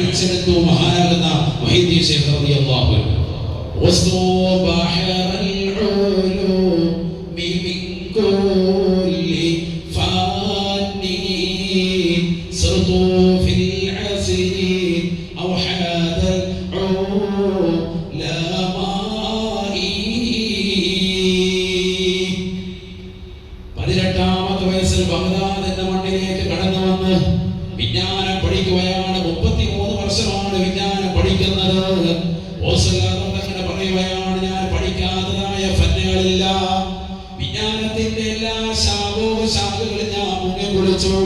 പഠിച്ചെടുത്തു മഹാനാകുന്ന വഹീദി ശേഖർ റളിയല്ലാഹു അൻഹു വസ്തു ബഹറൽ ഉലൂമി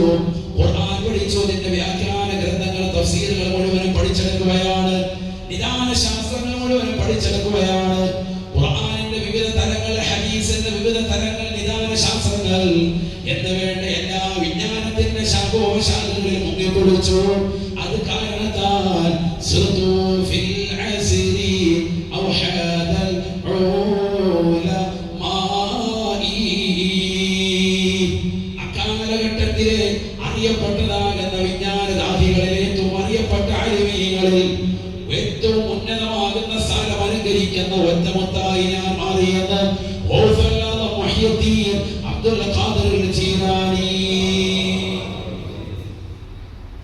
പഠിച്ചു അതിന്റെ വ്യാഖ്യാന ഗ്രന്ഥങ്ങൾ തഫ്സീറുകൾ പഠിച്ചെടുക്കുകയാണ്. നിദാന ശാസ്ത്രങ്ങൾ മുഴുവനും പഠിച്ചെടുക്കുകയാണ്. ഖുർആനിന്റെ വിവിധ തലങ്ങൾ ഹദീസിന്റെ വിവിധ തലങ്ങൾ നിദാന ശാസ്ത്രങ്ങൾ എന്ന് എല്ലാ വിജ്ഞാനത്തിന്റെ ശാഖോപശാഖകളിൽ മുങ്ങിക്കൊടുച്ചു അത് കാരണത്താൽ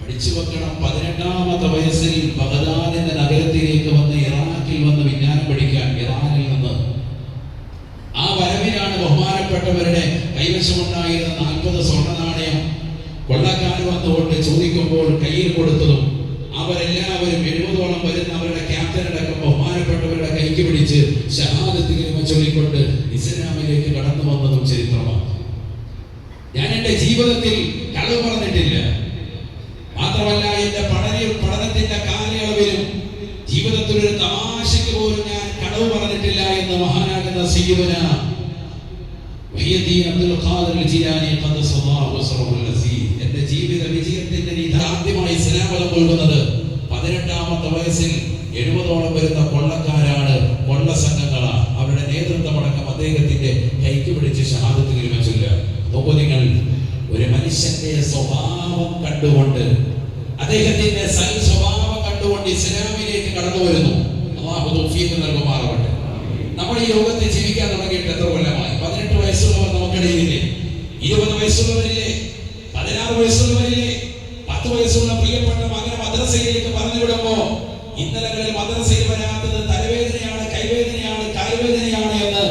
പഠിച്ചു വയസ്സിൽ നഗരത്തിലേക്ക് വന്ന് ഇറാഖിൽ വിജ്ഞാനം പഠിക്കാൻ ആ ബഹുമാനപ്പെട്ടവരുടെ കൈവശമുണ്ടായിരുന്ന നാൽപ്പത് സ്വർണ നാണയം കൊള്ളക്കാർ വന്നുകൊണ്ട് ചോദിക്കുമ്പോൾ കയ്യിൽ കൊടുത്തതും അവരെല്ലാവരും എഴുപതോളം വരുന്ന അവരുടെ ക്യാപ്റ്റൻ അടക്കം ബഹുമാനപ്പെട്ടവരുടെ കൈക്ക് പിടിച്ച് ചൊല്ലിക്കൊണ്ട് ഇസ്ലാമിലേക്ക് കടന്നു വന്നതും ചരിത്രമാണ്. ഞാൻ എന്റെ ജീവിതത്തിൽ കളവ് പറഞ്ഞിട്ടില്ല. മാത്രമല്ല എന്റെ പഠന പഠനത്തിന്റെ കാലയളവിലും ജീവിതത്തിൽ ഒരു തമാശയ്ക്ക് പോലും ഞാൻ കളവ് പറഞ്ഞിട്ടില്ല എന്ന് മഹാനാകുന്ന സീവന അബ്ദുൽ എന്റെ ജീവിത വിജയത്തിന്റെ നീ ആദ്യമായി കൊള്ളുന്നത് പതിനെട്ടാമത്തെ വയസ്സിൽ എഴുപതോളം വരുന്ന കൊള്ളക്കാരാണ് കൊള്ള സംഘങ്ങളാണ് അവരുടെ നേതൃത്വമടക്കം അദ്ദേഹത്തിന്റെ കൈക്ക് പിടിച്ച് ഷഹാദത്ത് നോക്കൂ നിങ്ങൾ ഒരു മനുഷ്യന്റെ സ്വഭാവം കണ്ടുകൊണ്ട് അദ്ദേഹത്തിന്റെ സൽ സ്വഭാവം കണ്ടുകൊണ്ട് ഇസ്ലാമിലേക്ക് കടന്നു വരുന്നു. തൗഫീഖ് നൽകുമാറാവട്ടെ. നമ്മൾ ഈ ലോകത്ത് ജീവിക്കാൻ തുടങ്ങിയിട്ട് എത്ര കൊല്ലമായി? പതിനെട്ട് വയസ്സുള്ളവർ നമുക്കിടയിലില്ലേ? ഇരുപത് വയസ്സുള്ളവരില്ലേ? പതിനാറ് വയസ്സുള്ളവരില്ലേ പത്ത് വയസ്സുള്ള പ്രിയപ്പെട്ട മകനെ മദ്രസയിലേക്ക് പറഞ്ഞു വിടുമ്പോ ഇന്നലകളിൽ മദ്രസയിൽ വരാത്തത് തലവേദനയാണ് കൈവേദനയാണ് കാൽവേദനയാണ് എന്ന്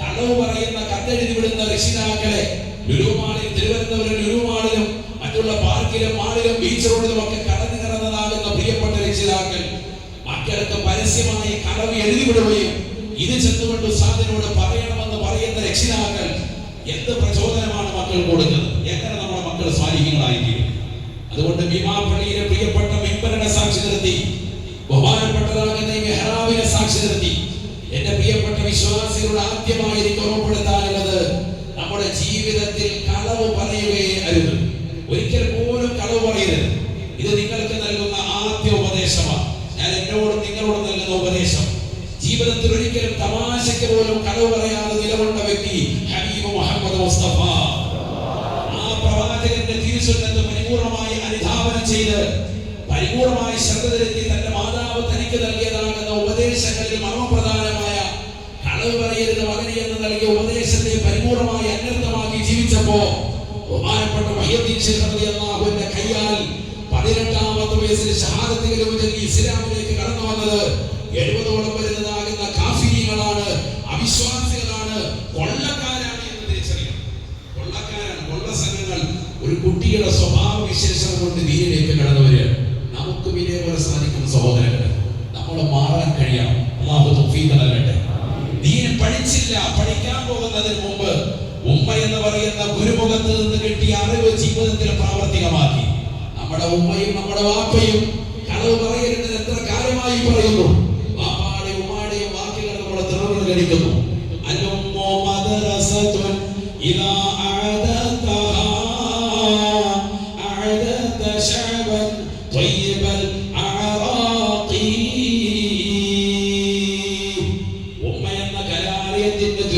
കളവ് പറയുന്ന കത്തെഴുതി വിടുന്ന രക്ഷിതാക്കളെ ലുലുമാളിൽ തിരുവനന്തപുരം ലുലുമാളിലും മറ്റുള്ള പാർക്കിലും മാളിലും ബീച്ച് റോഡിലും ഒക്കെ കടന്നു കിടന്നതാകുന്ന പ്രിയപ്പെട്ട രക്ഷിതാക്കൾ മക്കൾക്ക് പരസ്യമായി കളവ് എഴുതി വിടുകയും ഇത് ചെന്നുകൊണ്ട് സാധനോട് പറയണമെന്ന് പറയുന്ന രക്ഷിതാക്കൾ എന്ത് പ്രചോദനമാണ് മക്കൾ കൊടുക്കുന്നത്? എങ്ങനെ നമ്മുടെ മക്കൾ സ്വാധീനങ്ങളായിരിക്കും അതുകൊണ്ട് ഭീമാപള്ളിയിലെ പ്രിയപ്പെട്ട മെമ്പറുടെ സാക്ഷി നിർത്തി ബഹുമാനപ്പെട്ടതാകുന്ന ഈ മെഹ്റാബിനെ സാക്ഷി നിർത്തി എന്റെ പ്രിയപ്പെട്ട വിശ്വാസികളുടെ ആദ്യമായി എനിക്ക് ഓർമ്മപ്പെടുത്താനുള്ളത് നമ്മുടെ ജീവിതത്തിൽ കളവ് പറയുകയേ അരുത്. ഒരിക്കൽ പോലും കളവ് പറയരുത്. ഇത് നിങ്ങൾക്ക് നൽകുന്ന ആദ്യ ഉപദേശമാണ്. ഞാൻ എന്നോട് നിങ്ങളോട് നൽകുന്ന ഉപദേശം. ജീവിതത്തിൽ ഒരിക്കലും തമാശയ്ക്ക് പോലും കളവ് പറയാതെ നിലകൊണ്ട വ്യക്തി ഹബീബ് മുഹമ്മദ് മുസ്തഫ. ആ പ്രവാചകന്റെ തിരുസുന്നത്ത് പരിപൂർണമായി അനുധാവനം ചെയ്ത് പരിപൂർണമായി ശ്രദ്ധ തന്റെ മാതാവ് തനിക്ക് നൽകിയതാകുന്ന ഉപദേശങ്ങളിൽ മർമ്മപ്രധാനമായ കളവ് പറയരുത് മകനെ എന്ന് നൽകിയ ഉപദേശത്തെ പരിപൂർണമായി അന്വർത്ഥമാക്കി ജീവിച്ചപ്പോ ബഹുമാനപ്പെട്ട മഹ്യദീക്ഷന്റെ കയ്യാൽ പതിനെട്ടാമത്തെ വയസ്സിൽ ഷഹാദത്തുകളും ചൊല്ലി ഇസ്ലാമിലേക്ക് കടന്നു വന്നത് എഴുപതോളം വരുന്നതാകുന്ന കാഫിരികളാണ് അവിശ്വാസികളാണ് കൊള്ളക്കാരാണ് എന്ന് തിരിച്ചറിയണം. കൊള്ളക്കാരാണ് കൊള്ള സംഘങ്ങൾ ഒരു കുട്ടിയുടെ സ്വഭാവ വിശേഷം കൊണ്ട് ദീനിലേക്ക് കടന്നു വരികയാണ്. നമുക്കും ഇതേപോലെ സാധിക്കും സഹോദരൻ നമ്മൾ മാറാൻ കഴിയണം. അള്ളാഹു തൗഫീഖ് നൽകട്ടെ. ദീൻ പഠിച്ചില്ല പഠിക്കാൻ പോകുന്നതിന് മുമ്പ് ഉമ്മ എന്ന് പറയുന്ന ഗുരുമുഖത്ത് നിന്ന് കിട്ടിയ അറിവ് ജീവിതത്തിൽ പ്രാവർത്തികമാക്കി. നമ്മുടെ ഉമ്മയും നമ്മുടെ വാപ്പയും കളവ് ஏந்தின்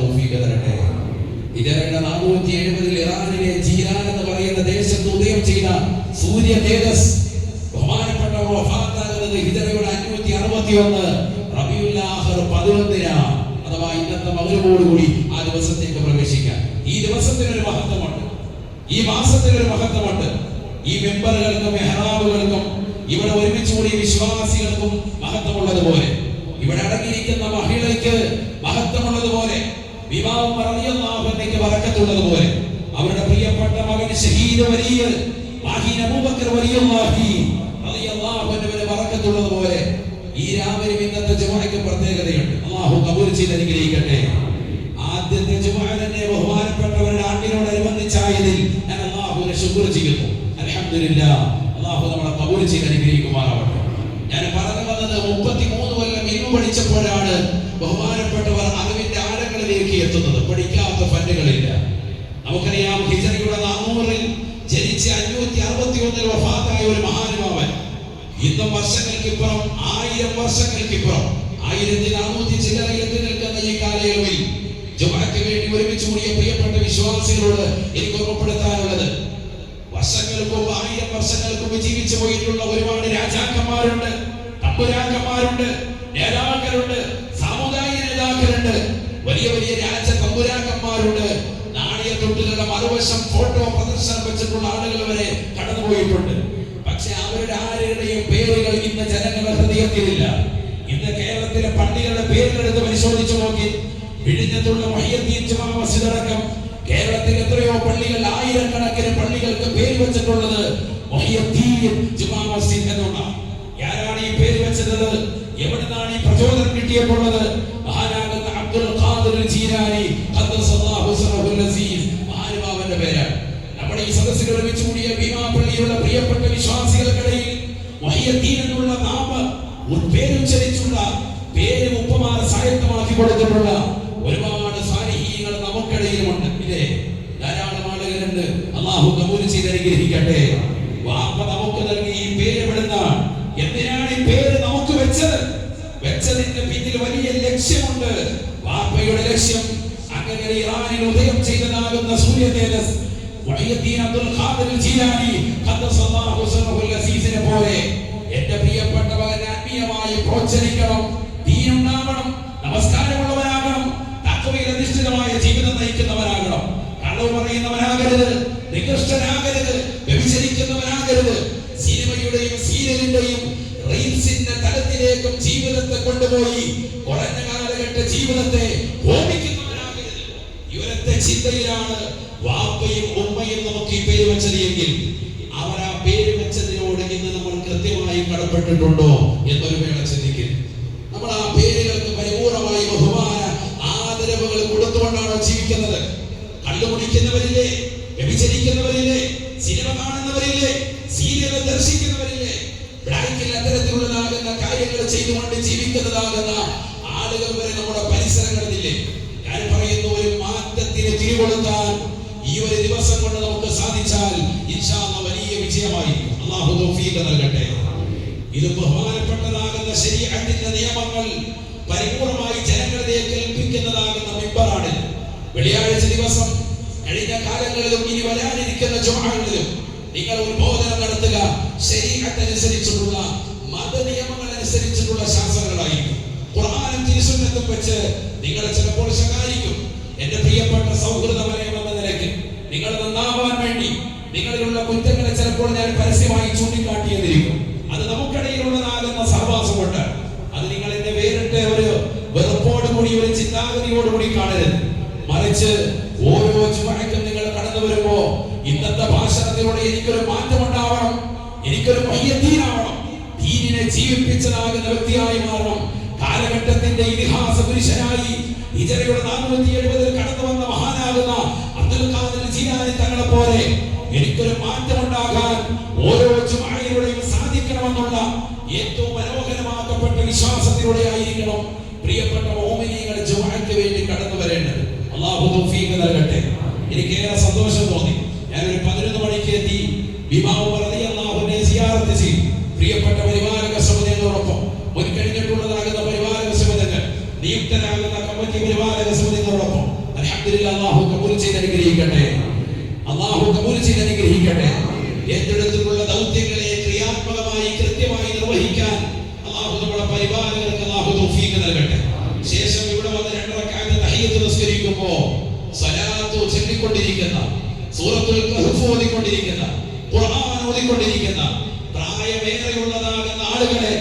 തോഫീക്ക് തരട്ടെ ഇതരയുടെ നാനൂറ്റി എഴുപതിൽ ഇറാനിലെ ജീരാൻ എന്ന് പറയുന്ന ദേശത്ത് ഉദയം ചെയ്ത സൂര്യ തേജസ് ബഹുമാനപ്പെട്ട വഫാത്താകുന്നത് ഹിജറയുടെ അഞ്ഞൂറ്റി അറുപത്തി ഒന്ന് റബിയുൽ ആഖിർ പതിനൊന്നിനാണ് അഥവാ ഇന്നത്തെ മകരിവോടുകൂടി ആ ദിവസത്തേക്ക് പ്രവേശിക്കാം ഈ ദിവസത്തിനൊരു മഹത്വമുണ്ട്. ഈ മാസത്തിനൊരു മഹത്വമുണ്ട്. ഈ മെമ്പറുകൾക്കും മെഹ്റാബുകൾക്കും ഇവിടെ ഒരുമിച്ച് കൂടി വിശ്വാസികൾക്കും മഹത്വമുള്ളതുപോലെ. ഇവിടെ അടങ്ങിയിരിക്കുന്ന മഹിളയ്ക്ക് മഹത്വമുള്ളതുപോലെ. വിവാഹം പറഞ്ഞിക്ക് വറക്കത്തുള്ളതുപോലെ അവരുടെ പ്രിയപ്പെട്ട മകൻ ഷഹീദ് വലിയ മാഹീൻ അബൂബക്കർ ഈ ഇന്നത്തെ അല്ലാഹു ചെയ്ത് ഞാൻ അല്ലാഹുവിനെ ശുക്ർ ചെയ്യുന്നു. അൽഹംദുലില്ലാ അല്ലാഹു നമ്മളെ ചെയ്ത് ഞാൻ പറഞ്ഞു വന്നത് മുപ്പത്തി കൊല്ലം പഠിച്ചപ്പോഴാണ് ആഴങ്ങളിലേക്ക് എത്തുന്നത്? പഠിക്കാത്ത ഫണ്ടുകളില്ല. നമുക്കറിയാം ഹിജറിയുടെ നാനൂറിൽ ജനിച്ച് അഞ്ഞൂറ്റി അറുപത്തി ഒന്നിൽ വഫാത്തായ ഒരു മഹാനുഭാവൻ ഇന്നും വർഷങ്ങൾക്കിപ്പുറം ആയിരം വർഷങ്ങൾക്കിപ്പുറം ആയിരത്തി നാനൂറ്റി ചില്ലറയിൽ എത്തി നിൽക്കുന്ന ഈ കാലയളവിൽ ജുമാക്ക് വേണ്ടി ഒരുമിച്ച് കൂടിയ പ്രിയപ്പെട്ട വിശ്വാസികളോട് എനിക്ക് ഓർമ്മപ്പെടുത്താനുള്ളത്. വർഷങ്ങൾക്ക് മുമ്പ് ആയിരം വർഷങ്ങൾക്ക് മുമ്പ് ജീവിച്ചു പോയിട്ടുള്ള ഒരുപാട് രാജാക്കന്മാരുണ്ട് തമ്പുരാക്കന്മാരുണ്ട് നേതാക്കളുണ്ട്. വലിയ വലിയ രാജ തമ്പുരാക്കന്മാരുണ്ട്. നാണയത്തൊട്ടുകളുടെ മറുവശം ഫോട്ടോ പ്രദർശനം വെച്ചിട്ടുള്ള ആളുകൾ വരെ കടന്നുപോയിട്ടുണ്ട്. പക്ഷെ അവരുടെ ആരുടെയും പേരുകൾ ഇന്ന് ജനങ്ങളുടെ ഹൃദയത്തിലില്ല. ഇന്ന് കേരളത്തിലെ പള്ളികളുടെ പേരുകൾ എടുത്ത് പരിശോധിച്ചു നോക്കി. വിഴിഞ്ഞത്തുള്ള അടക്കം കേരളത്തിൽ എത്രയോ പള്ളികൾ ആയിരക്കണക്കിന് പള്ളികൾക്ക് പേര് വെച്ചിട്ടുള്ളത് എന്നുള്ള ആരാണ് ഈ പേര് വെച്ചത്? എവിടുന്നാണ് ഈ പ്രചോദനം കിട്ടിയപ്പോഴത് പേരാണ് നമ്മുടെ ഈ സദസ്സിൽ ഒരുമിച്ച് കൂടിയ ഭീമാപള്ളിയുള്ള പ്രിയപ്പെട്ട വിശ്വാസികൾക്കിടയിൽ മഹിയത്തീൻ എന്നുള്ള നാമ പേരുച്ചരിച്ചുള്ള പേര് ഉപ്പമാർ സായത്തമാക്കി കൊടുത്തിട്ടുള്ള ഒരുപാട് സാന്നിഹ്യങ്ങൾ നമുക്കിടയിലുമുണ്ട്. ഇല്ലേ? ധാരാളം ആളുകളുണ്ട്. അള്ളാഹു കബൂൽ ചെയ്ത് അനുഗ്രഹിക്കട്ടെ. വാപ്പ നമുക്ക് നൽകി ഈ പേര് എവിടുന്നാണ്? എന്തിനാണ് ഈ പേര് നമുക്ക് വെച്ചത്? വെച്ചതിന്റെ പിന്നിൽ വലിയ ലക്ഷ്യമുണ്ട്. വാപ്പയുടെ ലക്ഷ്യം അങ്ങനെ ഇറാനിൽ ഉദയം ചെയ്തതാകുന്ന സൂര്യ തേജസ്. മുഹയ്യദ്ദീൻ അബ്ദുൽ ഖാദിർ ജീലാനി അസീസിനെ പോലെ. എന്റെ പ്രിയപ്പെട്ട മകൻ ആത്മീയമായി പ്രോത്സാഹിക്കണം ദീനുണ്ടാവണം നമസ്കാരമുള്ളവനാകണം തഖ്വയിൽ അധിഷ്ഠിതമായ ജീവിതം നയിക്കുന്നവനാകണം. കളവ് പറയുന്നവനാകരുത് നികൃഷ്ടനാകരുത്. വെച്ചത് എങ്കിൽ അവർ ആ പേര് വെച്ചതിനോട് ഇന്ന് നമ്മൾ കൃത്യമായി കടപ്പെട്ടിട്ടുണ്ടോ എന്നൊരു വേള ചിന്തിക്കും. നമ്മൾ ആ പേരുകൾക്ക് പരിപൂർണമായി ബഹുമാന ആദരവുകൾ കൊടുത്തുകൊണ്ടാണ് ജീവിക്കുന്നത്? കള്ളുകുടിക്കുന്നവരില്ലേ വ്യഭിചരിക്കുന്നവരില്ലേ? സിനിമ കാണുന്നവരില്ലേ? സീരിയൽ ദർശിക്കുന്നവരില്ലേ? ബ്ലാക്കിൽ അത്തരത്തിലുള്ളതാകുന്ന കാര്യങ്ങൾ ചെയ്തുകൊണ്ട് ജീവിക്കുന്നതാകുന്ന ആളുകൾ വരെ നമ്മുടെ പരിസരങ്ങളിലില്ലേ? ഞാൻ പറയുന്ന ഒരു മാറ്റത്തിന് തിരികൊടുത്താൽ ഒരു ദിവസം കൊണ്ട് നമുക്ക് സാധിച്ചാൽ വലിയ വിജയമായിരിക്കും അള്ളാഹു തൗഫീഖ് നൽകട്ടെ. ഇത് ബഹുമാനപ്പെട്ടതാകുന്ന ശരീഅത്തിന്റെ നിയമങ്ങൾ പരിപൂർണമായി ജനങ്ങളെ കേൾപ്പിക്കുന്നതാകുന്ന മെമ്പറാണ്. വെള്ളിയാഴ്ച ദിവസം കഴിഞ്ഞ കാലങ്ങളിലും ഇനി വരാനിരിക്കുന്ന ചുമകളിലും നിങ്ങൾ ഉത്ബോധനം നടത്തുക. ശരീരത്തനുസരിച്ചിട്ടുള്ള മത നിയമങ്ങൾ അനുസരിച്ചിട്ടുള്ള ശാസ്ത്രങ്ങളായിരിക്കും. ഖുർആാനും തിരുസുന്നത്തും വെച്ച് നിങ്ങളെ ചിലപ്പോൾ ശകാരിക്കും. എന്റെ പ്രിയപ്പെട്ട സൗഹൃദ വലയം എന്ന നിലയ്ക്ക് നിങ്ങൾ നന്നാവാൻ വേണ്ടി നിങ്ങളിലുള്ള കുറ്റങ്ങളെ ചിലപ്പോൾ ഞാൻ പരസ്യമായി ചൂണ്ടിക്കാട്ടിയതിരിക്കും അത് നമുക്കിടയിലുള്ളതാകുന്ന സഹവാസമുണ്ട്. അത് നിങ്ങൾ എന്നെ വേറിട്ട് ഒരു വെറുപ്പോട് കൂടി ഒരു ചിന്താഗതിയോടുകൂടി കാണരുത്. മറിച്ച് ഓരോ ചുമഴക്കും നിങ്ങൾ കടന്നു വരുമ്പോ ഇന്നത്തെ ഭാഷണത്തിലൂടെ എനിക്കൊരു മാറ്റം ഉണ്ടാവണം എനിക്കൊരു മയ്യത്തീനാവണം ദീനിനെ ജീവിപ്പിച്ചതാകുന്ന വ്യക്തിയായി മാറണം. കാലഘട്ടത്തിന്റെ ഇതിഹാസ പുരുഷനായി ഇതരയുടെ നാനൂറ്റി എഴുപതിൽ കടന്നു വന്ന മഹാനാകുന്ന അബ്ദുൽ ഖാദിർ തങ്ങളെ പോലെ എനിക്കൊരു മാറ്റമുണ്ടാകാൻ ഓരോ ചുമഴയിലൂടെയും സാധിക്കണമെന്നുള്ള ഏറ്റവും മനോഹരമാക്കപ്പെട്ട വിശ്വാസത്തിലൂടെ ആയിരിക്കണം പ്രിയപ്പെട്ട മോമിനികൾ ജുമാക്ക് വേണ്ടി കടന്നു വരേണ്ടത്. അള്ളാഹു തൗഫീഖ് നൽകട്ടെ. എനിക്ക് ഏറെ സന്തോഷം തോന്നി. ഞാൻ ഒരു പതിനൊന്ന് മണിക്ക് എത്തി വിമാവ് പറഞ്ഞ അള്ളാഹുവിനെ സിയാറത്ത് ചെയ്തു. പ്രിയപ്പെട്ട പരിപാലക സമിതികളോടൊപ്പം മുൻകഴിഞ്ഞിട്ടുള്ളതാകുന്ന പരിപാലക സമിതികൾ നിയുക്തരാകുന്ന കമ്മിറ്റി പരിപാലക സമിതികളോടൊപ്പം അൽഹംദുലില്ലാ അള്ളാഹു അനുഗ്രഹിക്കട്ടെ. അള്ളാഹു കബൂൽ ചെയ്ത് അനുഗ്രഹിക്കട്ടെ. ഏറ്റെടുത്തിട്ടുള്ള ദൗത്യങ്ങളെ ക്രിയാത്മകമായി കൃത്യമായി നിർവഹിക്കാൻ അള്ളാഹു നമ്മുടെ പരിപാലകർക്ക് അള്ളാഹു തൗഫീഖ് നൽകട്ടെ ശേഷം ഇവിടെ വന്ന് രണ്ടരക്കാലത്ത് തഹിയത്ത് നിസ്കരിക്കുമ്പോ സലാത്ത് ചൊല്ലിക്കൊണ്ടിരിക്കുന്ന സൂറത്തുൽ കഹ്ഫ് ഓതിക്കൊണ്ടിരിക്കുന്ന ഖുർആൻ ഓതിക്കൊണ്ടിരിക്കുന്ന പ്രായമേറെയുള്ളതാകുന്ന ആളുകളെ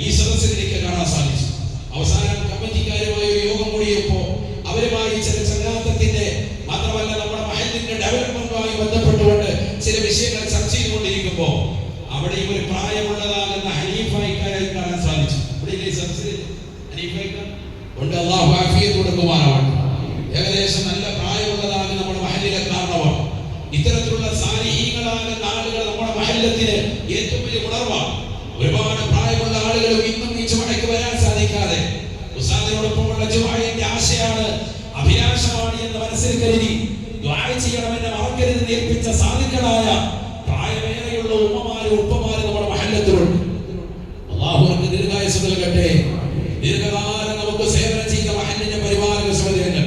ഈ സദസ്സിൽ എനിക്ക് കാണാൻ സാധിച്ചു അവസാനം കമ്മിറ്റിക്കാരുമായി ഒരു യോഗം കൂടിയപ്പോ അവരുമായി ചില ചങ്ങാത്തത്തിന്റെ മാത്രമല്ല നമ്മുടെ മഹലിന്റെ ഡെവലപ്മെന്റുമായി ബന്ധപ്പെട്ടുകൊണ്ട് ചില വിഷയങ്ങൾ ചർച്ച ചെയ്തുകൊണ്ടിരിക്കുമ്പോ അവിടെ ഒരു പ്രായമുള്ളതാകുന്ന ഹനീഫായിക്കാരായി കാണാൻ സാധിച്ചു. ഇവിടെ ഇല്ലേ സദസ്സിൽ ഹനീഫായിക്ക? ഉണ്ട്. അള്ളാഹു ആഫിയത്ത് കൊടുക്കുവാനാവട്ടെ ഏകദേശം നല്ല പ്രായമുള്ളതാകുന്ന നമ്മുടെ മഹലിലെ കാരണമാണ് ഇത്തരത്തിലുള്ള സാലിഹീങ്ങളാകുന്ന ആളുകൾ നമ്മുടെ മഹല്ലത്തിന് ഏറ്റവും വലിയ ഉണർവാണ് ഒരുപാട് പ്രായമുള്ള ആളുകളും ഇന്നും ഈ ചുമടയ്ക്ക് വരാൻ സാധിക്കാതെ ഉസ്താദിനോടൊപ്പമുള്ള ജുമായിന്റെ ആശയാണ് അഭിലാഷമാണ് എന്ന് മനസ്സിൽ കരുതി ദ്വാര ചെയ്യണമെന്ന് മറക്കരുത് ഏൽപ്പിച്ച സാധുക്കളായ പ്രായമേറെയുള്ള ഉമ്മമാരും ഉപ്പമാരും നമ്മുടെ മഹല്ലത്തിലുണ്ട് അള്ളാഹു അവർക്ക് ദീർഘായുസ് നൽകട്ടെ ദീർഘകാലം നമുക്ക് സേവനം ചെയ്ത മഹലിന്റെ പരിപാലക സമിതികൾ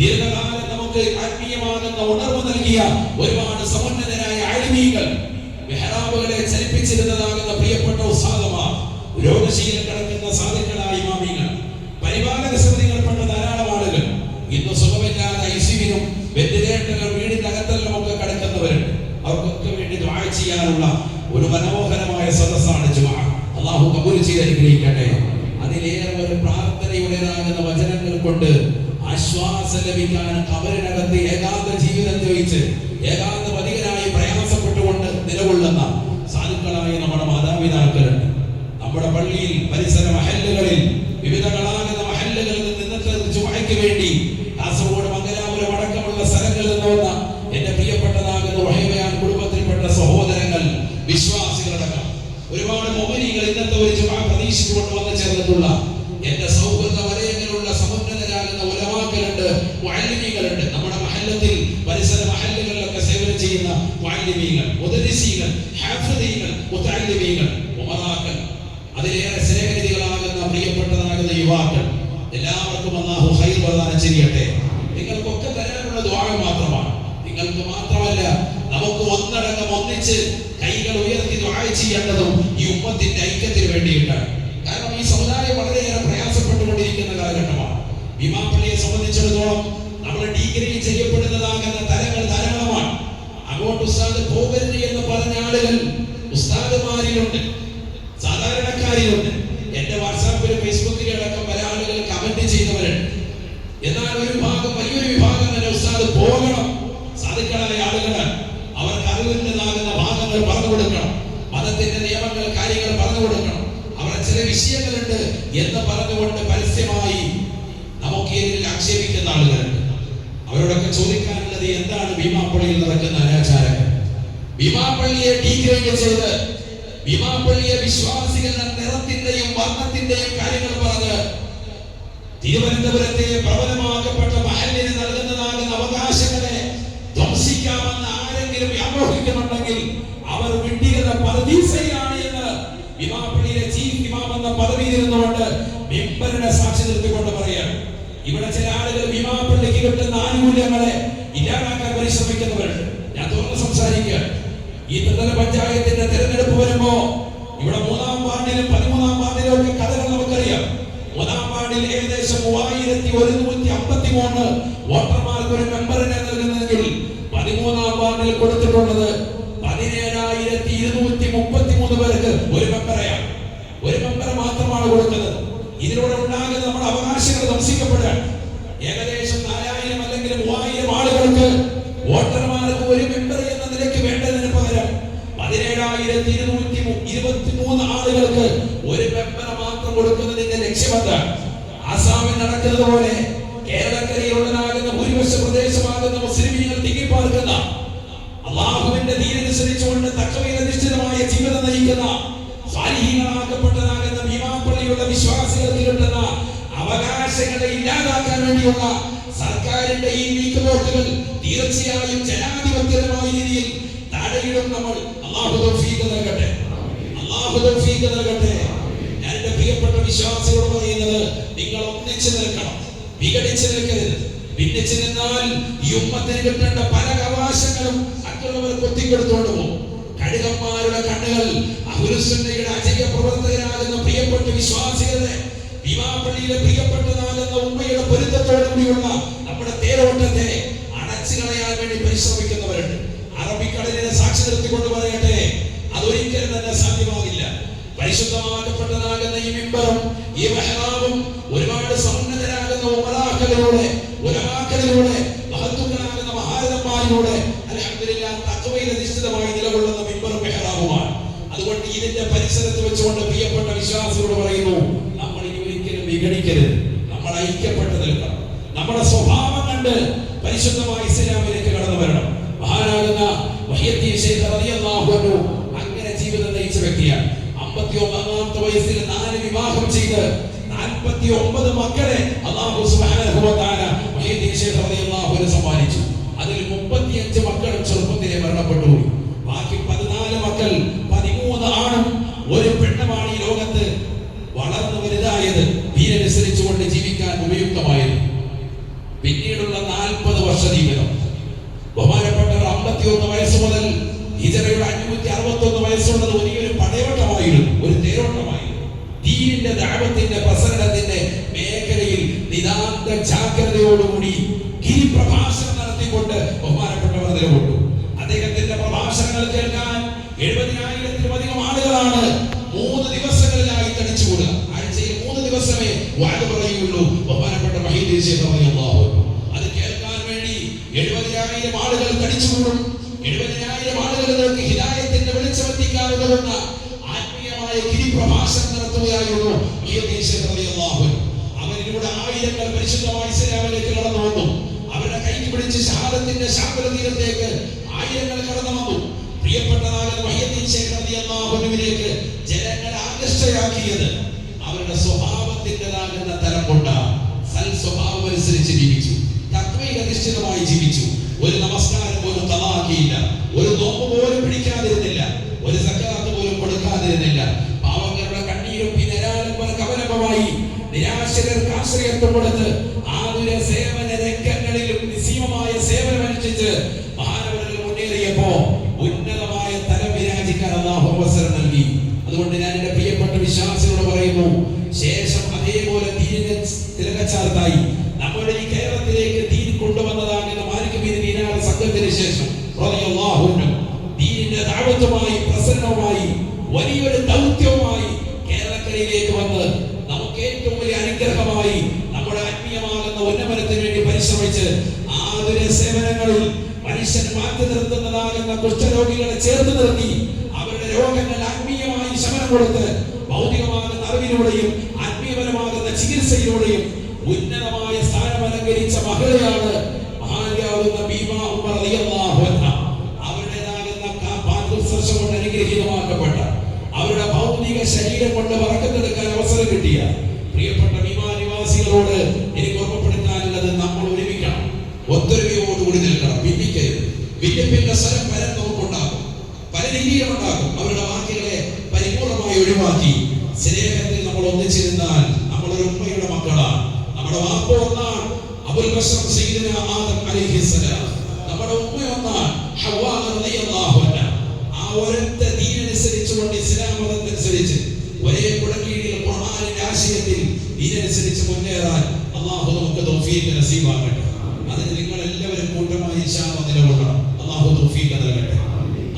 ദീർഘകാലം നമുക്ക് ആത്മീയമാകുന്ന ഉണർവ് നൽകിയ ഒരുപാട് സമുന്നതരായ അഴിമീകൾ മെഹറാബുകളെ ചലിപ്പിച്ചിരുന്നതാകുന്ന പ്രിയപ്പെട്ട ഉസ്താദമാർ രോഗശീലം കിടക്കുന്ന സാധുക്കളായ ഇമാമികൾ പരിപാലക സമിതികൾപ്പെട്ട ധാരാളം ആളുകൾ. ഇന്ന് സുഖമില്ലാതെ ഐസിയുവിനും വെന്റിലേറ്ററുകൾ വീടിന്റെ അകത്തെല്ലാം ഒക്കെ കിടക്കുന്നവരുണ്ട്. അവർക്കൊക്കെ വേണ്ടി ദ്വാഴ ചെയ്യാനുള്ള ഒരു മനോഹരമായ സദസ്സാണ് ജുമാ. അള്ളാഹു കബൂൽ ചെയ്ത് അനുഗ്രഹിക്കട്ടെ. അതിലേറെ ഒരു പ്രാർത്ഥനയുടേതാകുന്ന വചനങ്ങൾ കൊണ്ട് ആശ്വാസം ലഭിക്കാൻ കബറിനകത്ത് ഏകാന്ത ജീവിതം ഏകാന്ത ഏകാന്തപതികനായി പ്രയാസപ്പെട്ടുകൊണ്ട് നിലകൊള്ളുന്ന സാധുക്കളായ നമ്മുടെ മാതാപിതാക്കളുണ്ട് നമ്മുടെ പള്ളിയിൽ പരിസര മഹല്ലുകളിൽ വിവിധ കലാഗത മഹല്ലുകളിൽ നിന്ന് ഇന്നത്തെ ചുമയ്ക്ക് വേണ്ടി കാസർഗോഡ് മംഗലാപുരം അടക്കമുള്ള സ്ഥലങ്ങളിൽ നിന്ന് വന്ന എന്റെ പ്രിയപ്പെട്ടതാകുന്ന വഹൈബയാൻ കുടുംബത്തിൽപ്പെട്ട സഹോദരങ്ങൾ വിശ്വാസികളടക്കം ഒരുപാട് മൊബൈലുകൾ ഇന്നത്തെ ഒരു ചുമ പ്രതീക്ഷിച്ചുകൊണ്ട് വന്നു ചേർന്നിട്ടുള്ള എന്റെ സൗഹൃദ വലയങ്ങളുള്ള സമുന്നതരാകുന്ന ഉലമാക്കളുണ്ട് മുഅല്ലിമീങ്ങളുണ്ട് നമ്മുടെ മഹല്ലത്തിൽ പരിസര മഹല്ലുകളിലൊക്കെ സേവനം ചെയ്യുന്ന മുഅല്ലിമീങ്ങൾ മുദരിസീകൾ ഹാഫിദീകൾ മുതഅല്ലിമീങ്ങൾ ഉമറാക്കൾ അതിലേറെ സ്നേഹനിധികളാകുന്ന പ്രിയപ്പെട്ടതാകുന്ന യുവാക്കൾ എല്ലാവർക്കും അല്ലാഹു ഖൈർ പ്രദാനം ചെയ്യട്ടെ നിങ്ങൾക്കൊക്കെ തരാനുള്ള ദുആ മാത്രമാണ് നിങ്ങൾക്ക് മാത്രമല്ല നമുക്ക് ഒന്നടങ്കം ഒന്നിച്ച് കൈകൾ ഉയർത്തി ചെയ്യേണ്ടതും ഈ ഉമ്മത്തിന്റെ ഐക്യത്തിന് വേണ്ടിയിട്ടാണ്. കാരണം ഈ സമുദായം വളരെയേറെ പ്രയാസപ്പെട്ടുകൊണ്ടിരിക്കുന്ന കാലഘട്ടമാണ്. ഭീമാപ്പള്ളിയെ സംബന്ധിച്ചിടത്തോളം നമ്മൾ ഡിഗ്രി ചെയ്യപ്പെടുന്നതാകുന്ന തരങ്ങൾ ധാരാളമാണ്. അങ്ങോട്ട് ഉസ്താദ് പോകരുത് എന്ന് പറഞ്ഞ ആളുകൾ ഉസ്താദുമാരിലുണ്ട് സാധാരണക്കാരിലുണ്ട് എന്റെ വാട്സാപ്പിലും ഫേസ്ബുക്കിലും അടക്കം പല ആളുകൾ കമന്റ് ചെയ്തവരുണ്ട് എന്നാൽ ഒരു വിഭാഗം വലിയൊരു വിഭാഗം തന്നെ ഉസ്താദ് പോകണം സാധുക്കളായ ആളുകളാണ് അവർക്ക് അറിവിന്റെതാകുന്ന ഭാഗങ്ങൾ പറഞ്ഞു കൊടുക്കണം മതത്തിന്റെ നിയമങ്ങൾ കാര്യങ്ങൾ പറഞ്ഞു കൊടുക്കണം അവരുടെ ചില വിഷയങ്ങളുണ്ട് പറഞ്ഞുകൊണ്ട് പരസ്യമായി നമുക്ക് ഇതിൽ ആക്ഷേപിക്കുന്ന ആളുകളുണ്ട് അവരോടൊക്കെ ചോദിക്കാനുള്ളത് എന്താണ് ഭീമാപ്പള്ളിയിൽ നടക്കുന്ന അനാചാരങ്ങൾ ഭീമാപ്പള്ളിയെ ഡീഗ്രേഡ് ചെയ്ത് ഭീമാപ്പള്ളിയെ വിശ്വാസികളുടെ നിറത്തിന്റെയും വർണത്തിന്റെയും കാര്യങ്ങൾ പറഞ്ഞ് തിരുവനന്തപുരത്തെ പ്രബലമാക്കപ്പെട്ട മഹലിന് നൽകുന്നതാകുന്ന അവകാശങ്ങളെ ധ്വംസിക്കാമെന്ന് ആരെങ്കിലും വ്യാമോഹിക്കുന്നുണ്ടെങ്കിൽ അവർ വിട്ടിരുന്ന പരദീസയാണ് എന്ന് ഇമാപ്പള്ളിയിലെ ചീഫ് ഇമാം എന്ന പദവിയിൽ നിന്നുകൊണ്ട് മെമ്പറിനെ സാക്ഷി നിർത്തിക്കൊണ്ട് പറയാണ് ഇവിടെ ചില ആളുകൾ വിവാഹപ്പള്ളിക്ക് കിട്ടുന്ന ആനുകൂല്യങ്ങളെ ഇല്ലാതാക്കാൻ പരിശ്രമിക്കുന്നവരുണ്ട് ഞാൻ തുറന്ന് സംസാരിക്കുകയാണ് ഈ ത്രിതല പഞ്ചായത്തിന്റെ തിരഞ്ഞെടുപ്പ് വരുമ്പോ ഇവിടെ മൂന്നാം വാർഡിലും പതിമൂന്നാം വാർഡിലും ഒക്കെ കഥകൾ നമുക്കറിയാം. മൂന്നാം വാർഡിൽ ഏകദേശം മൂവായിരത്തി ഒരുന്നൂറ്റി അമ്പത്തി മൂന്ന് വോട്ടർമാർക്ക് ഒരു മെമ്പറിനെ നൽകുന്നതെങ്കിൽ പതിമൂന്നാം വാർഡിൽ കൊടുത്തിട്ടുള്ളത് പതിനേഴായിരത്തി ഇരുന്നൂറ്റി മുപ്പത്തി മൂന്ന് പേർക്ക് ഒരു മെമ്പറെയാണ് ഒരു മെമ്പറെ മാത്രമാണ് കൊടുക്കുന്നത് ഇതിലൂടെ ഉണ്ടാകുന്ന നമ്മുടെ അവകാശങ്ങൾ ധ്വംസിക്കപ്പെടുകയാണ് ഏകദേശം നാലായിരം അല്ലെങ്കിൽ മൂവായിരം ആളുകൾക്ക് വോട്ടർമാർക്ക് ഒരു മെമ്പർ എന്ന നിലയ്ക്ക് വേണ്ടതിന് പകരം പതിനേഴായിരത്തി ഇരുന്നൂറ്റി ഇരുപത്തി മൂന്ന് ആളുകൾക്ക് ഒരു മെമ്പറെ മാത്രം കൊടുക്കുന്നതിന്റെ ലക്ഷ്യമെന്താണ് ആസാമിൽ നടക്കുന്നത് പോലെ കേരളക്കരയുള്ളനാകുന്ന ഭൂരിപക്ഷ പ്രദേശമാകുന്ന മുസ്ലിമീങ്ങൾ തിങ്ങിപ്പാർക്കുന്ന അള്ളാഹുവിന്റെ തീരനുസരിച്ചുകൊണ്ട് തക്കവയിൽ അധിഷ്ഠിതമായ ജീവിതം നയിക്കുന്ന സ്വാലിഹീകളാക്കപ്പെട്ടതാകുന്ന ഭീമാപ്പള്ളിയുള്ള വിശ്വാസികൾക്ക് കിട്ടുന്ന അവകാശങ്ങളെ ഇല്ലാതാക്കാൻ വേണ്ടിയുള്ള സർക്കാരിന്റെ ഈ നീക്കുപോക്കുകൾ തീർച്ചയായും ജനാധിപത്യപരമായ രീതിയിൽ തടയിടും നമ്മൾ. അള്ളാഹു നൽകട്ടെ. അള്ളാഹു തൗഫീഖ് നൽകട്ടെ. ഞാൻ എന്റെ പ്രിയപ്പെട്ട വിശ്വാസികളോട് പറയുന്നത് നിങ്ങൾ ഒന്നിച്ചു നിൽക്കണം. വിഘടിച്ചു നിൽക്കരുത്. ഭിന്നിച്ചു നിന്നാൽ ഈ ഉമ്മത്തിന് കിട്ടേണ്ട പല അവകാശങ്ങളും മറ്റുള്ളവർ കൊത്തിക്കെടുത്തോണ്ട് പോകും. കഴുകന്മാരുടെ കണ്ണുകൾ അഹുലുസുന്നയുടെ അജയ പ്രവർത്തകരാകുന്ന പ്രിയപ്പെട്ട വിശ്വാസികളെ വിവാഹപ്പള്ളിയിലെ പ്രിയപ്പെട്ടതാകുന്ന ഉമ്മയുടെ പൊരുത്തത്തോടുകൂടിയുള്ള നമ്മുടെ തേരോട്ടത്തെ അടച്ചു കളയാൻ വേണ്ടി പരിശ്രമിക്കുന്നവരുണ്ട്. അറബിക്കടലിനെ സാക്ഷി നിർത്തിക്കൊണ്ട് പറയട്ടെ അതൊരിക്കലും തന്നെ സാധ്യമാകില്ല. പരിശുദ്ധമാക്കപ്പെട്ടതാകുന്ന ഈ മിമ്പറും ഈ മെഹ്റാബും ഒരുപാട് സമുന്നതരാകുന്ന ഉമറാക്കളിലൂടെ ഉലമാക്കളിലൂടെ മഹത്വങ്ങളാകുന്ന മഹാരഥന്മാരിലൂടെ അൽഹംദുലില്ലാ തഖ്വയിൽ അധിഷ്ഠിതമായി നിലകൊള്ളുന്ന മിമ്പറും മെഹ്റാബുമാണ്. അതുകൊണ്ട് ഇതിന്റെ പരിസരത്ത് വെച്ചുകൊണ്ട് പ്രിയപ്പെട്ട വിശ്വാസികളോട് പറയുന്നു നമ്മൾ ഇനി ഒരിക്കലും വിഘടിക്കരുത്. നമ്മൾ ഐക്യപ്പെട്ട് നിൽക്കണം. നമ്മുടെ സ്വഭാവം കണ്ട് പരിശുദ്ധമായ ഇസ്ലാമിലേക്ക് കടന്നു വരണം. മഹാനാകുന്ന വഹിയദ്ദീൻ ശൈഖ് റളിയല്ലാഹു അൻഹു അമ്പത്തി ഒമ്പതാമത്തെ വയസ്സിൽ നാല് വിവാഹം ചെയ്ത് നാൽപ്പത്തി ഒമ്പത് മക്കളെ അള്ളാഹു സമ്മാനിച്ചു. എഴുപതിനായിരം ആളുകൾ തടിച്ചുകൂടും. എഴുപതിനായിരം ആളുകളിലേക്ക് ഹിതായത്തിന്റെ വെളിച്ചമെത്തിക്കാൻ ഉതകുന്ന ആത്മീയമായ ഗിരിപ്രഭാഷണം നടത്തുകയായിരുന്നു ശേഖർ റളിയല്ലാഹു അവരിലൂടെ ആയിരങ്ങൾ പരിശുദ്ധമായ ഇസ്ലാമിലേക്ക് കടന്നു വന്നു. അവരുടെ കൈക്ക് പിടിച്ച് ഷഹാദത്തിന്റെ ശാന്തര തീരത്തേക്ക് ആയിരങ്ങൾ കടന്നു വന്നു. പ്രിയപ്പെട്ട ശേഖർ ജനങ്ങളെ ആകർഷ്ടയാക്കിയത് അവരുടെ സ്വഭാവത്തിന്റെതാകുന്ന തരം കൊണ്ട സൽ സ്വഭാവം അനുസരിച്ച് ജീവിച്ചു. തത്വയിൽ അധിഷ്ഠിതമായി ജീവിച്ചു. ഒരു നമസ്കാരം പോലും തലാക്കിയില്ല ഒരു നോമ്പ് പോലും പിടിക്കാതിരുന്നില്ല. ഒരു സക്കാത്ത് പോലും കൊടുക്കാതിരുന്നില്ല. പാവങ്ങളുടെ കണ്ണീരും പിന്നെ കവലമായി നിരാശകർക്ക് ആശ്രയത്വം കൊടുത്ത് ആതുര സേവന രംഗങ്ങളിലും നിസ്സീമമായ സേവനമനുഷ്ഠിച്ച് മഹാനവരകൾ മുന്നേറിയപ്പോ ഉന്നതമായ തലം വിരാജിക്കാൻ അള്ളാഹു അവസരം നൽകി അതുകൊണ്ട് ഞാൻ എന്റെ പ്രിയപ്പെട്ട വിശ്വാസികളോട് പറയുന്നു ശേഷം അതേപോലെ ദീനിനെ തിലകച്ചാർത്തായി നമ്മുടെ ഈ കേരളത്തിലേക്ക് ദീൻ കൊണ്ടുവന്നതാകുന്ന മാലിക് ബിൻ ദീനാർ സംഘത്തിന് ശേഷം റളിയല്ലാഹു അൻഹു ദീനിന്റെ ദാവത്തുമായി പ്രസന്നവുമായി വലിയൊരു ദൗത്യവുമായി കേരളക്കരയിലേക്ക് വന്ന് നമുക്ക് ഏറ്റവും വലിയ അനുഗ്രഹമായി നമ്മുടെ ആത്മീയമാകുന്ന ഉന്നമനത്തിന് വേണ്ടി പരിശ്രമിച്ച് ആതുര സേവനങ്ങളിൽ മനുഷ്യൻ മാറ്റി നിർത്തുന്നതാകുന്ന കുഷ്ഠരോഗികളെ ചേർത്ത് നിർത്തി അവരുടെ രോഗങ്ങൾ ആത്മീയമായി ശമനം കൊടുത്ത് ഭൗതികമാകുന്ന അറിവിലൂടെയും ആത്മീയപരമാകുന്ന ചികിത്സയിലൂടെയും ഉന്നതമായ സ്ഥാനം അലങ്കരിച്ച അനുഗ്രഹീതമാക്കപ്പെട്ട അവരുടെ ഭൗതിക ശരീരം കൊണ്ട് അവസരം കിട്ടിയ പ്രിയപ്പെട്ട ഭീമാ നിവാസികളോട് എനിക്ക് ഓർമ്മപ്പെടുത്താനുള്ളത് നമ്മൾ ഒരുമിക്കണം. ഒത്തൊരുമയോടുകൂടി നിൽക്കണം. ഭിന്നിക്കരുത് ഭിന്നിപ്പിന്റെ സ്വരം പല നമുക്കുണ്ടാകും പല രീതിയിലുണ്ടാകും ഒഴിവാക്കി സ്നേഹത്തിൽ നമ്മൾ ഒന്നിച്ചിരുന്നാൽ നമ്മൾ ഒരു ഉമ്മയുടെ മക്കളാണ്. നമ്മുടെ വാപ്പ ഒന്നാണ് അബുൽ ബഷർ സയ്യിദുന ആദം അലൈഹിസ്സലാം നമ്മുടെ ഉമ്മ ഒന്നാണ് ഹവ്വാ റളിയല്ലാഹു അൻഹ. ആ ഒരൊറ്റ ദീനനുസരിച്ചുകൊണ്ട് ഇസ്ലാം മതത്തനുസരിച്ച് ഒരേ കുടക്കീഴിൽ ഖുർആനിന്റെ ആശയത്തിൽ ദീനനുസരിച്ച് മുന്നേറാൻ അള്ളാഹു നമുക്ക് തൗഫീഖ് നസീബാകട്ടെ. അതിന് നിങ്ങൾ എല്ലാവരും കൂട്ടമായി ഇൻഷാ അല്ലാഹ് നിലകൊള്ളണം അള്ളാഹു തൗഫീഖ് നൽകട്ടെ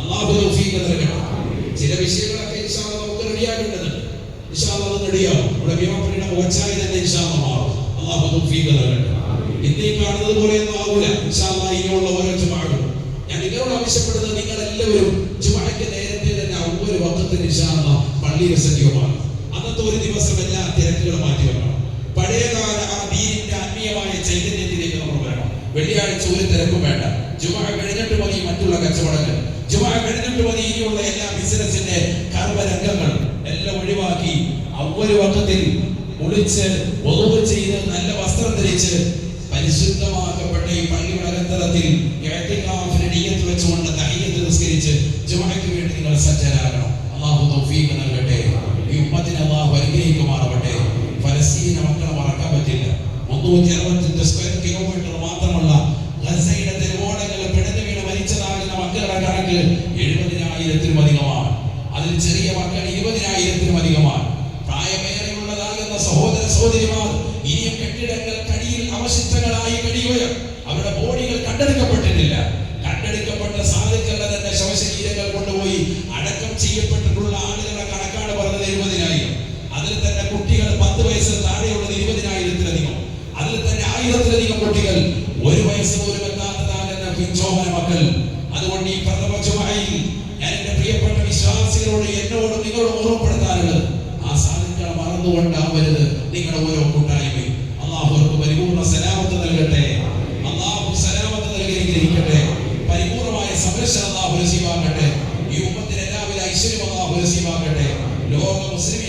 അള്ളാഹു തൗഫീഖ് നൽകട്ടെ ചില വിഷയങ്ങളൊക്കെ ഇൻഷാ അല്ലാഹ് നമുക്ക് റെഡിയാക്കേണ്ടതുണ്ട് ഇൻഷാ അല്ലാഹ് അത് റെഡിയാവും നമ്മുടെ ഭീമപ്പള്ളിയുടെ മുഖച്ചായി തന്നെ ഇൻഷാ അല്ലാഹ് മാറും അള്ളാഹു തൗഫീഖ് തരട്ടെ. ഇന്ന് ഈ കാണുന്നത് ആകൂല ഇൻഷാ അല്ലാഹ് ഇനിയുള്ള ഓരോ ജുമാകളും. ഞാൻ നിങ്ങളോട് ആവശ്യപ്പെടുന്നത് നിങ്ങൾ എല്ലാവരും ജുമാക്ക് നേരത്തെ തന്നെ ഒരു വക്കത്തിന് ഇൻഷാ അല്ലാഹ് പള്ളിയിൽ സജീവമാണ് അന്നത്തെ ഒരു ദിവസം എല്ലാ തിരക്കുകളും മാറ്റി വെക്കണം. പഴയകാല ആ ദീനിന്റെ ആത്മീയമായ ചൈതന്യത്തിലേക്ക് നമ്മൾ വരണം. വെള്ളിയാഴ്ച ഒരു തിരക്കും വേണ്ട. ജുമാ കഴിഞ്ഞിട്ട് മതി മറ്റുള്ള കച്ചവടങ്ങൾ. ജുമാ കഴിഞ്ഞിട്ട് മതി ഇനിയുള്ള എല്ലാ ബിസിനസിന്റെ കർമ്മരംഗങ്ങൾ എല്ലാം ഒഴിവാക്കി ഒരു വക്കത്തിൽ കുളിച്ച് ഒതുവ് ചെയ്ത് നല്ല വസ്ത്രം ധരിച്ച് പരിശുദ്ധമാക്കപ്പെട്ട ഈ പള്ളി ഇഅ്തികാഫിന് നിയ്യത്ത് വെച്ചുകൊണ്ട് തഹിയ്യത്ത് നിസ്കരിച്ച് ജുമഅയ്ക്ക് വേണ്ടി നിങ്ങൾ സജ്ജരാകണം. അല്ലാഹു തൗഫീഖ് നൽകട്ടെ. ഈ ഉമ്മത്തിനെ അല്ലാഹു അനുഗ്രഹിക്കുമാറാവട്ടെ. ഫലസ്തീന മക്കളെ മറക്കാൻ പറ്റില്ല. മുന്നൂറ്റി അറുപത്തഞ്ച് സ്ക്വയർ കിലോമീറ്റർ മാത്രമല്ല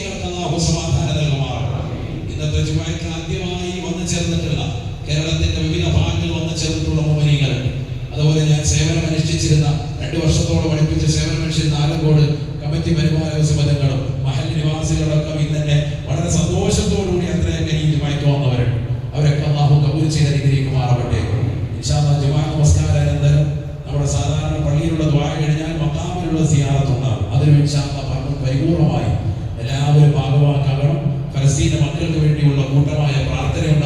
മുസ്ലിമീങ്ങൾക്ക് അള്ളാഹു സമാധാനം നൽകുമാറാകട്ടെ ഇന്നത്തെ ജുമായ്ക്ക് ആദ്യമായി വന്നു ചേർന്നിട്ടുള്ള കേരളത്തിന്റെ വിവിധ ഭാഗങ്ങളിൽ വന്നു ചേർന്നിട്ടുള്ള മോഹനികൾ അതുപോലെ ഞാൻ സേവനം അനുഷ്ഠിച്ചിരുന്ന രണ്ടു വർഷത്തോളം പഠിപ്പിച്ച് സേവനം കമ്മിറ്റി പരിപാലക സമിതികളും മഹൽ നിവാസികളൊക്കെ ഇന്ന് വളരെ സന്തോഷത്തോടുകൂടി അത്രയൊക്കെ ഈ ജുമായ്ക്ക് വന്നവരുണ്ട്. അവരൊക്കെ അള്ളാഹു കബൂൽ ചെയ്ത് ഇൻഷാ അല്ലാഹ് ജുമാ നമസ്കാരാനന്തരം നമ്മുടെ സാധാരണ പള്ളിയിലുള്ള ദ്വാര കഴിഞ്ഞാൽ മക്കാമിലുള്ള സിയാറത്തുണ്ടാകും അതിനും ഇൻഷാ അല്ലാഹ് പറഞ്ഞു പരിപൂർണമായി എല്ലാവരും ഭാഗമാക്കണം ഫലസ്തീന്റെ മക്കൾക്ക് വേണ്ടിയുള്ള കൂട്ടമായ പ്രാർത്ഥന